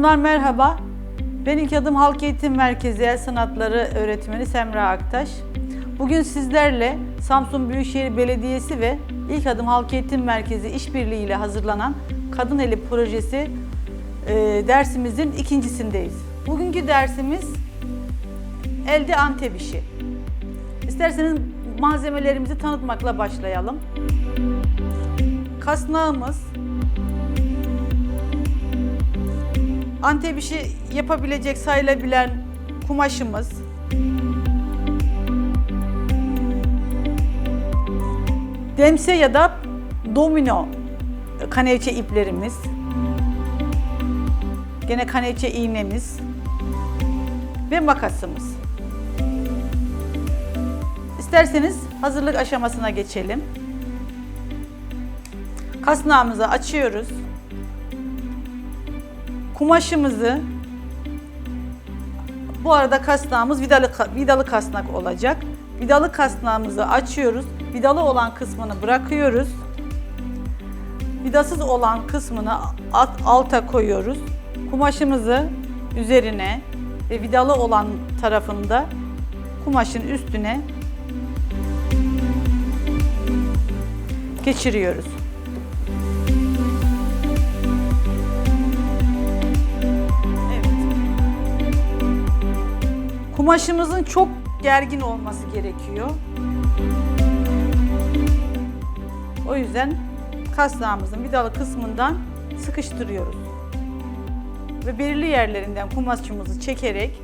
Hanımlar merhaba. Ben İlk Adım Halk Eğitim Merkezi El Sanatları Öğretmeni Semra Aktaş. Bugün sizlerle Samsun Büyükşehir Belediyesi ve İlk Adım Halk Eğitim Merkezi işbirliği ile hazırlanan Kadın Eli projesi e, dersimizin ikincisindeyiz. Bugünkü dersimiz elde Antep işi. İsterseniz malzemelerimizi tanıtmakla başlayalım. Kasnağımız, Antep işi yapabilecek sayılabilen kumaşımız, demse ya da domino kaneçe iplerimiz, gene kaneçe iğnemiz ve makasımız. İsterseniz hazırlık aşamasına geçelim. Kasnağımızı açıyoruz. Kumaşımızı bu arada kasnağımız vidalı vidalı kasnak olacak. Vidalı kasnağımızı açıyoruz. Vidalı olan kısmını bırakıyoruz. Vidasız olan kısmını alt, alta koyuyoruz. Kumaşımızı üzerine ve vidalı olan tarafında kumaşın üstüne geçiriyoruz. Kumaşımızın çok gergin olması gerekiyor. O yüzden kasnağımızın vidalı kısmından sıkıştırıyoruz. Ve belirli yerlerinden kumaşımızı çekerek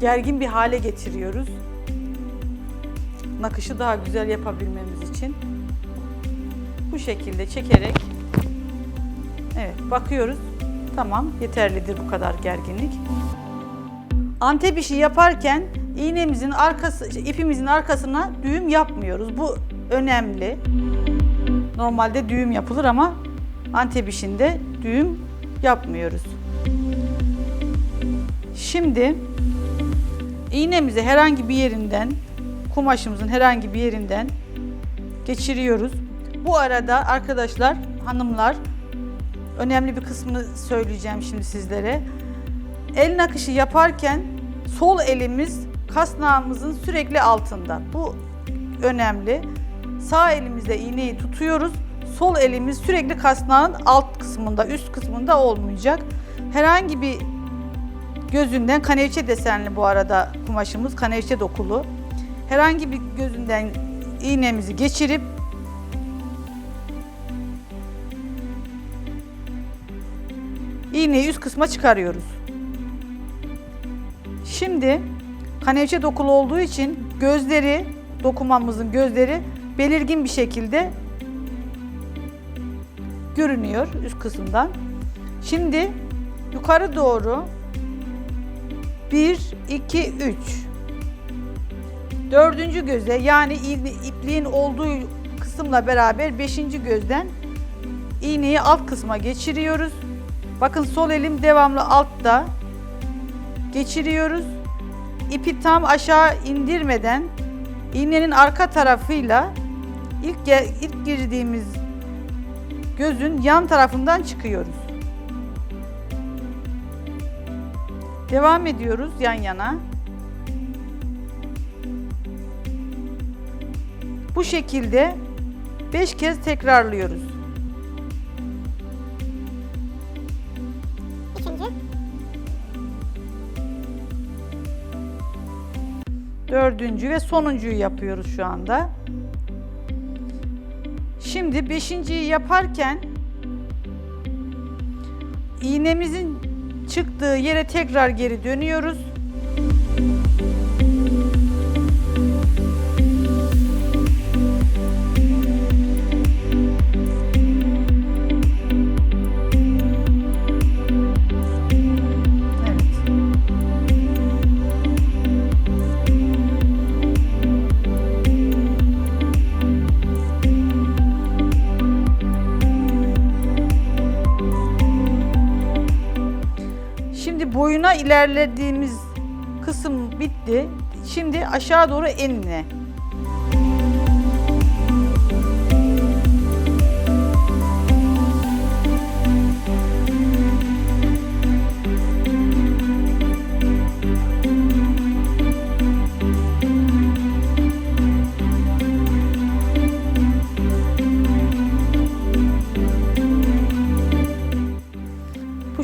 gergin bir hale getiriyoruz. Nakışı daha güzel yapabilmemiz için. Bu şekilde çekerek Evet, bakıyoruz. Tamam, yeterlidir bu kadar gerginlik. Antep işi yaparken iğnemizin arkası, ipimizin arkasına düğüm yapmıyoruz. Bu önemli. Normalde düğüm yapılır ama Antep işinde düğüm yapmıyoruz. Şimdi iğnemizi herhangi bir yerinden, kumaşımızın herhangi bir yerinden geçiriyoruz. Bu arada arkadaşlar, hanımlar önemli bir kısmını söyleyeceğim şimdi sizlere. El nakışı yaparken sol elimiz kasnağımızın sürekli altında. Bu önemli. Sağ elimizle iğneyi tutuyoruz. Sol elimiz sürekli kasnağın alt kısmında, üst kısmında olmayacak. Herhangi bir gözünden kanevçe desenli bu arada kumaşımız, kanevçe dokulu. Herhangi bir gözünden iğnemizi geçirip iğneyi üst kısma çıkarıyoruz. Şimdi kanevçe dokulu olduğu için gözleri, dokumamızın gözleri belirgin bir şekilde görünüyor üst kısımdan. Şimdi yukarı doğru 1, 2, 3 Dördüncü göze yani ipliğin olduğu kısımla beraber beşinci gözden iğneyi alt kısma geçiriyoruz. Bakın sol elim devamlı altta geçiriyoruz. İpi tam aşağı indirmeden iğnenin arka tarafıyla ilk ilk girdiğimiz gözün yan tarafından çıkıyoruz. Devam ediyoruz yan yana. Bu şekilde 5 kez tekrarlıyoruz. Dördüncü ve sonuncuyu yapıyoruz şu anda. Şimdi beşinciyi yaparken iğnemizin çıktığı yere tekrar geri dönüyoruz. ilerlediğimiz kısım bitti. Şimdi aşağı doğru enine.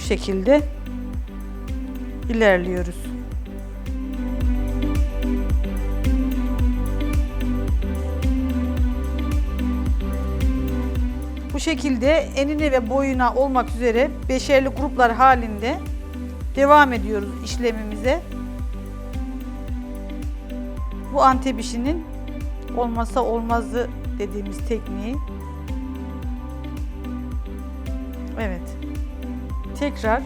şekilde ilerliyoruz. Bu şekilde enine ve boyuna olmak üzere beşerli gruplar halinde devam ediyoruz işlemimize. Bu antep işinin olmazsa olmazı dediğimiz tekniği. Evet. Tekrar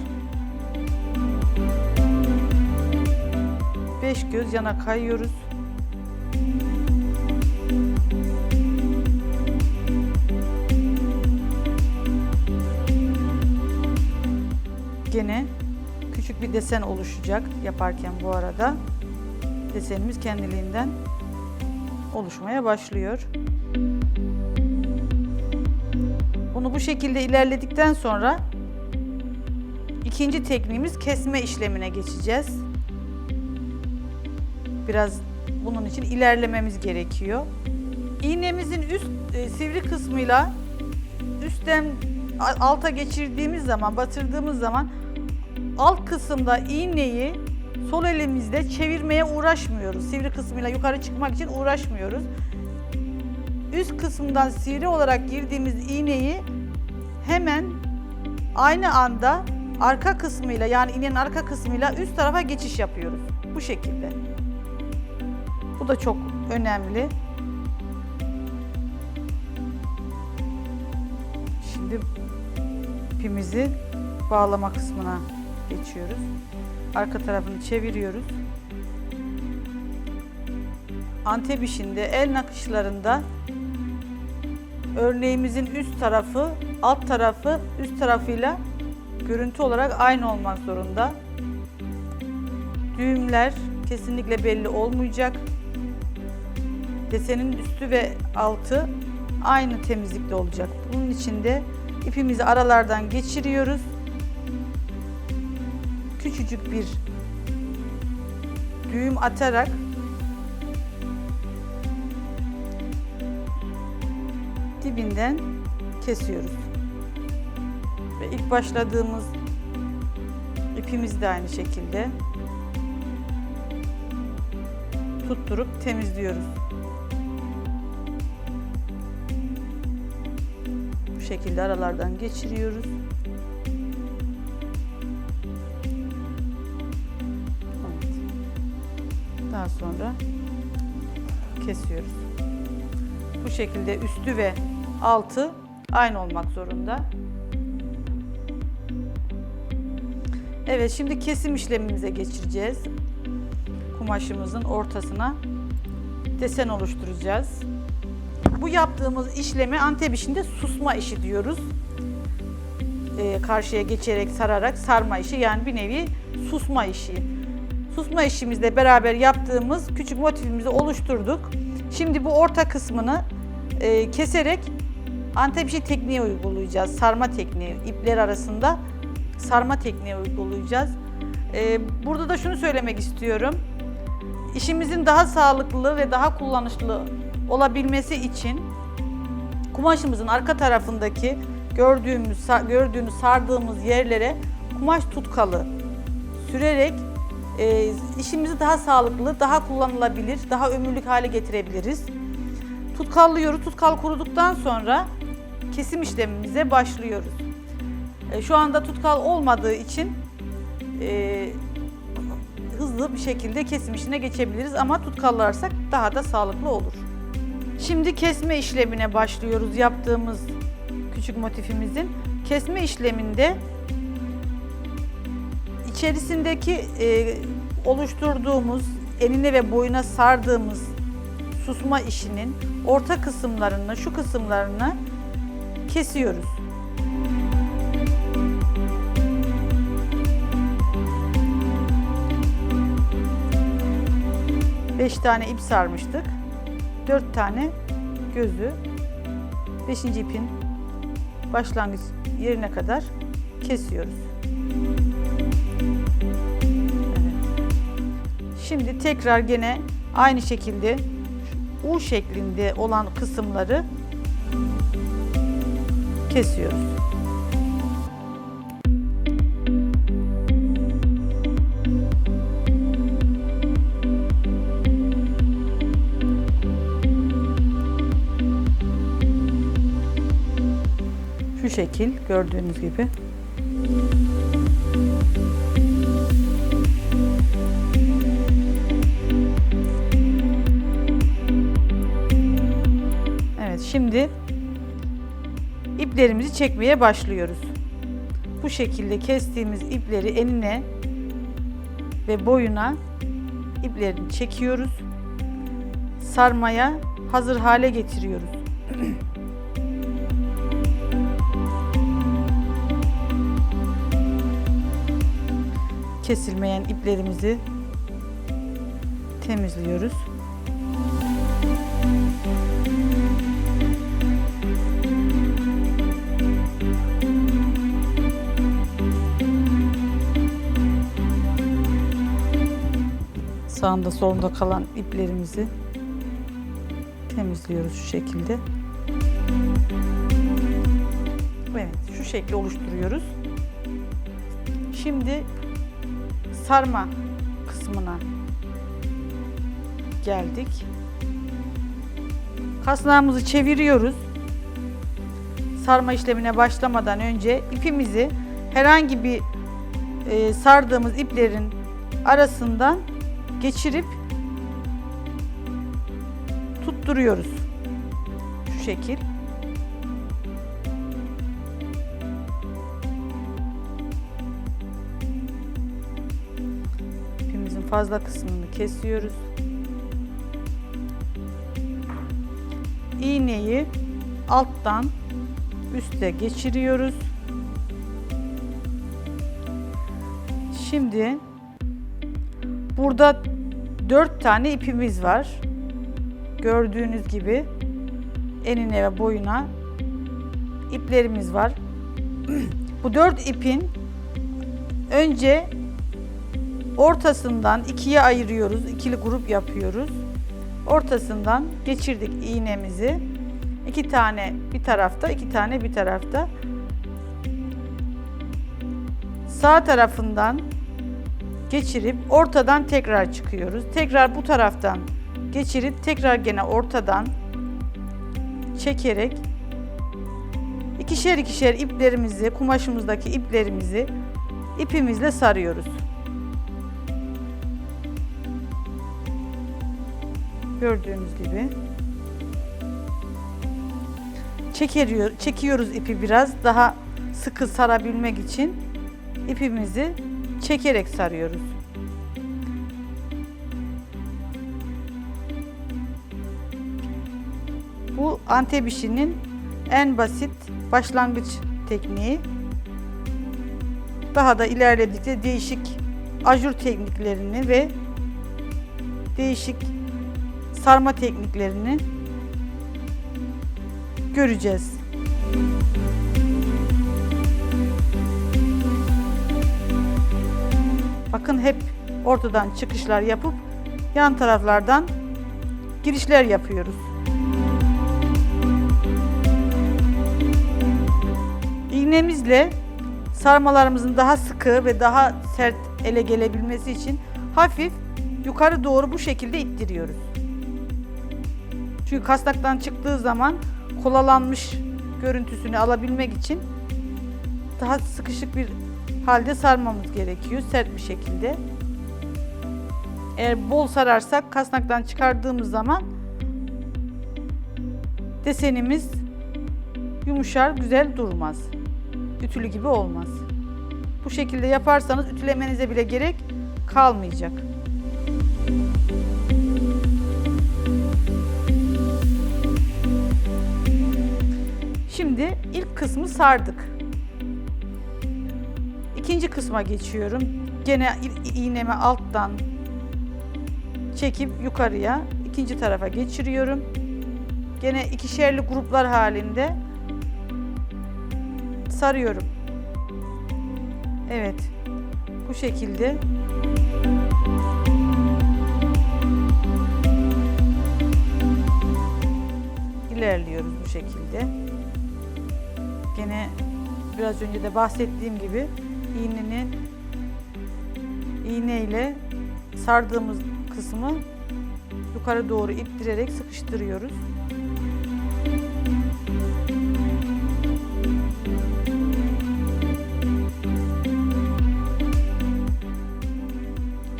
beş göz yana kayıyoruz. Gene küçük bir desen oluşacak yaparken bu arada. Desenimiz kendiliğinden oluşmaya başlıyor. Bunu bu şekilde ilerledikten sonra ikinci tekniğimiz kesme işlemine geçeceğiz. Biraz bunun için ilerlememiz gerekiyor. İğnemizin üst e, sivri kısmıyla üstten alta geçirdiğimiz zaman, batırdığımız zaman alt kısımda iğneyi sol elimizde çevirmeye uğraşmıyoruz. Sivri kısmıyla yukarı çıkmak için uğraşmıyoruz. Üst kısımdan sivri olarak girdiğimiz iğneyi hemen aynı anda arka kısmıyla yani iğnenin arka kısmıyla üst tarafa geçiş yapıyoruz. Bu şekilde. Da çok önemli. Şimdi ipimizi bağlama kısmına geçiyoruz. Arka tarafını çeviriyoruz. Antep işinde el nakışlarında örneğimizin üst tarafı alt tarafı üst tarafıyla görüntü olarak aynı olmak zorunda. Düğümler kesinlikle belli olmayacak. Desenin üstü ve altı aynı temizlikte olacak. Bunun için de ipimizi aralardan geçiriyoruz. Küçücük bir düğüm atarak dibinden kesiyoruz. Ve ilk başladığımız ipimizi de aynı şekilde tutturup temizliyoruz. Şekilde aralardan geçiriyoruz. Evet. Daha sonra kesiyoruz. Bu şekilde üstü ve altı aynı olmak zorunda. Evet şimdi kesim işlemimize geçireceğiz. Kumaşımızın ortasına desen oluşturacağız. Bu yaptığımız işleme Antep işinde susma işi diyoruz. Ee, karşıya geçerek sararak sarma işi yani bir nevi susma işi. Susma işimizle beraber yaptığımız küçük motifimizi oluşturduk. Şimdi bu orta kısmını e, keserek Antep işi tekniği uygulayacağız. Sarma tekniği, ipler arasında sarma tekniği uygulayacağız. Ee, burada da şunu söylemek istiyorum. İşimizin daha sağlıklı ve daha kullanışlı olabilmesi için kumaşımızın arka tarafındaki gördüğümüz gördüğünüz sardığımız yerlere kumaş tutkalı sürerek e, işimizi daha sağlıklı, daha kullanılabilir, daha ömürlük hale getirebiliriz. Tutkallıyoruz. Tutkal kuruduktan sonra kesim işlemimize başlıyoruz. E, Şu anda tutkal olmadığı için e, hızlı bir şekilde kesim işine geçebiliriz ama tutkallarsak daha da sağlıklı olur. Şimdi kesme işlemine başlıyoruz yaptığımız küçük motifimizin. Kesme işleminde içerisindeki e, oluşturduğumuz enine ve boyuna sardığımız susma işinin orta kısımlarını, şu kısımlarını kesiyoruz. 5 tane ip sarmıştık. 4 tane gözü 5. ipin başlangıç yerine kadar kesiyoruz. Şimdi tekrar gene aynı şekilde U şeklinde olan kısımları kesiyoruz. Şekil gördüğünüz gibi. Evet şimdi iplerimizi çekmeye başlıyoruz. Bu şekilde kestiğimiz ipleri enine ve boyuna iplerini çekiyoruz. Sarmaya hazır hale getiriyoruz. Kesilmeyen iplerimizi temizliyoruz. Sağında solunda kalan iplerimizi temizliyoruz şu şekilde. Evet, şu şekli oluşturuyoruz. Şimdi sarma kısmına geldik. Kasnağımızı çeviriyoruz. Sarma işlemine başlamadan önce ipimizi herhangi bir e, sardığımız iplerin arasından geçirip tutturuyoruz. Şu şekil. Fazla kısmını kesiyoruz. İğneyi alttan üste geçiriyoruz. Şimdi burada dört tane ipimiz var. Gördüğünüz gibi enine ve boyuna iplerimiz var. Bu dört ipin önce ortasından ikiye ayırıyoruz. ikili grup yapıyoruz. Ortasından geçirdik iğnemizi. İki tane bir tarafta, iki tane bir tarafta. Sağ tarafından geçirip ortadan tekrar çıkıyoruz. Tekrar bu taraftan geçirip tekrar gene ortadan çekerek ikişer ikişer iplerimizi, kumaşımızdaki iplerimizi ipimizle sarıyoruz. Gördüğünüz gibi. Çekeriyor, çekiyoruz ipi biraz daha sıkı sarabilmek için ipimizi çekerek sarıyoruz. Bu Antep işinin en basit başlangıç tekniği. Daha da ilerledikçe değişik ajur tekniklerini ve değişik sarma tekniklerini göreceğiz. Bakın hep ortadan çıkışlar yapıp yan taraflardan girişler yapıyoruz. İğnemizle sarmalarımızın daha sıkı ve daha sert ele gelebilmesi için hafif yukarı doğru bu şekilde ittiriyoruz. Çünkü kasnaktan çıktığı zaman kolalanmış görüntüsünü alabilmek için daha sıkışık bir halde sarmamız gerekiyor sert bir şekilde. Eğer bol sararsak kasnaktan çıkardığımız zaman desenimiz yumuşar, güzel durmaz. Ütülü gibi olmaz. Bu şekilde yaparsanız ütülemenize bile gerek kalmayacak. Şimdi ilk kısmı sardık. İkinci kısma geçiyorum. Gene iğnemi alttan çekip yukarıya ikinci tarafa geçiriyorum. Gene ikişerli gruplar halinde sarıyorum. Evet. Bu şekilde ilerliyoruz bu şekilde gene biraz önce de bahsettiğim gibi iğnenin iğne ile sardığımız kısmı yukarı doğru ittirerek sıkıştırıyoruz.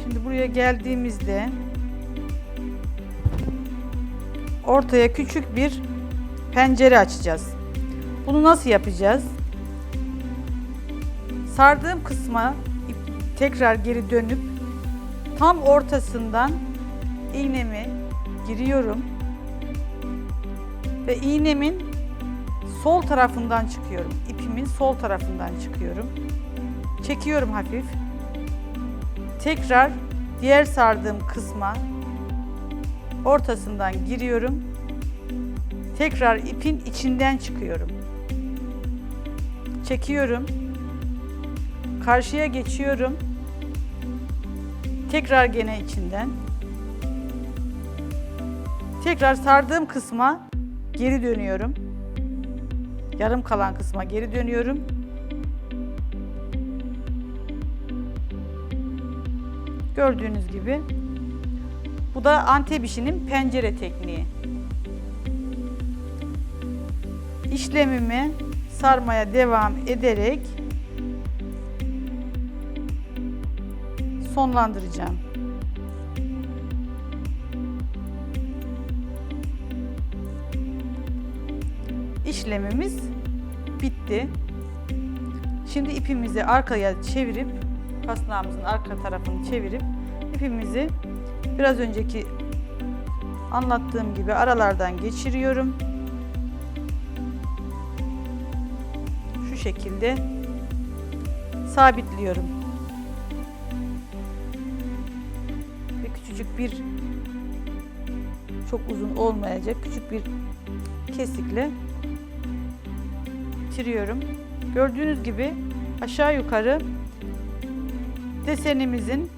Şimdi buraya geldiğimizde ortaya küçük bir pencere açacağız. Bunu nasıl yapacağız? Sardığım kısma tekrar geri dönüp tam ortasından iğnemi giriyorum ve iğnemin sol tarafından çıkıyorum. İpimin sol tarafından çıkıyorum. Çekiyorum hafif. Tekrar diğer sardığım kısma ortasından giriyorum. Tekrar ipin içinden çıkıyorum. Çekiyorum. Karşıya geçiyorum. Tekrar gene içinden. Tekrar sardığım kısma geri dönüyorum. Yarım kalan kısma geri dönüyorum. Gördüğünüz gibi bu da Antep işinin pencere tekniği. İşlemimi sarmaya devam ederek sonlandıracağım. İşlemimiz bitti. Şimdi ipimizi arkaya çevirip kasnağımızın arka tarafını çevirip ipimizi biraz önceki anlattığım gibi aralardan geçiriyorum. Şekilde sabitliyorum. Ve küçücük bir çok uzun olmayacak küçük bir kesikle bitiriyorum. Gördüğünüz gibi aşağı yukarı desenimizin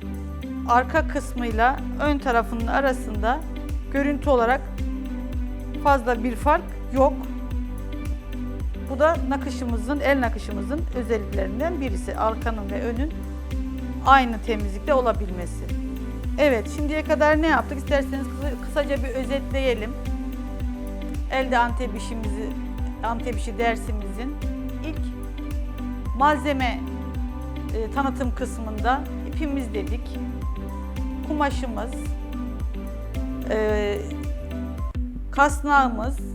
arka kısmıyla ön tarafının arasında görüntü olarak fazla bir fark yok. Bu da nakışımızın, el nakışımızın özelliklerinden birisi. Arkanın ve önün aynı temizlikte olabilmesi. Evet, şimdiye kadar ne yaptık? İsterseniz kısa- kısaca bir özetleyelim. Elde antep işimizi, antep işi dersimizin ilk malzeme e, tanıtım kısmında ipimiz dedik, kumaşımız, e, kasnağımız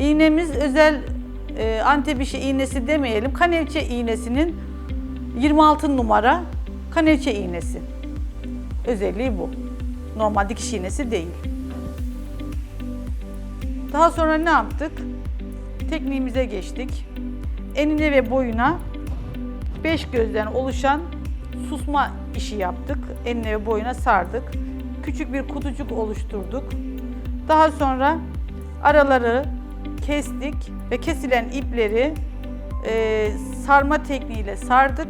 İğnemiz özel e, Antep iğnesi demeyelim. Kanevçe iğnesinin 26 numara kanevçe iğnesi. Özelliği bu. Normal dikiş iğnesi değil. Daha sonra ne yaptık? Tekniğimize geçtik. Enine ve boyuna 5 gözden oluşan susma işi yaptık. Enine ve boyuna sardık. Küçük bir kutucuk oluşturduk. Daha sonra araları kestik ve kesilen ipleri e, sarma tekniğiyle sardık.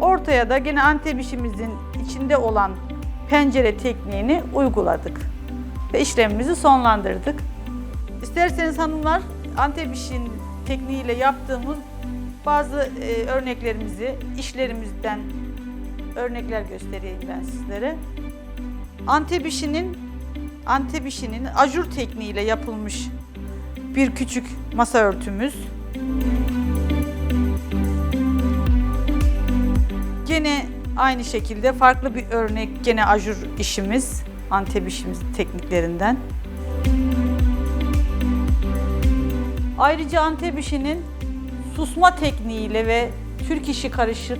Ortaya da gene antep işimizin içinde olan pencere tekniğini uyguladık ve işlemimizi sonlandırdık. İsterseniz hanımlar Antep işin tekniğiyle yaptığımız bazı e, örneklerimizi, işlerimizden örnekler göstereyim ben sizlere. Antep işinin Antep işinin ajur tekniğiyle yapılmış bir küçük masa örtümüz. Gene aynı şekilde farklı bir örnek gene ajur işimiz, Antep işimiz tekniklerinden. Ayrıca Antep işinin susma tekniğiyle ve Türk işi karışık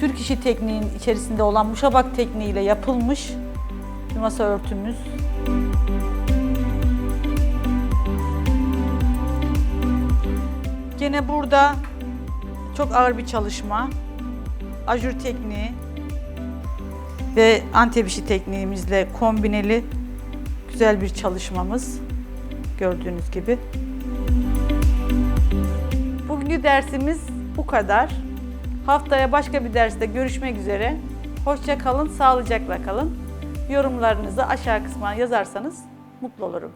Türk işi tekniğin içerisinde olan muşabak tekniğiyle yapılmış bir masa örtümüz. Gene burada çok ağır bir çalışma. Ajur tekniği ve Antep işi tekniğimizle kombineli güzel bir çalışmamız gördüğünüz gibi. Bugünkü dersimiz bu kadar. Haftaya başka bir derste görüşmek üzere. Hoşça kalın, sağlıcakla kalın. Yorumlarınızı aşağı kısmına yazarsanız mutlu olurum.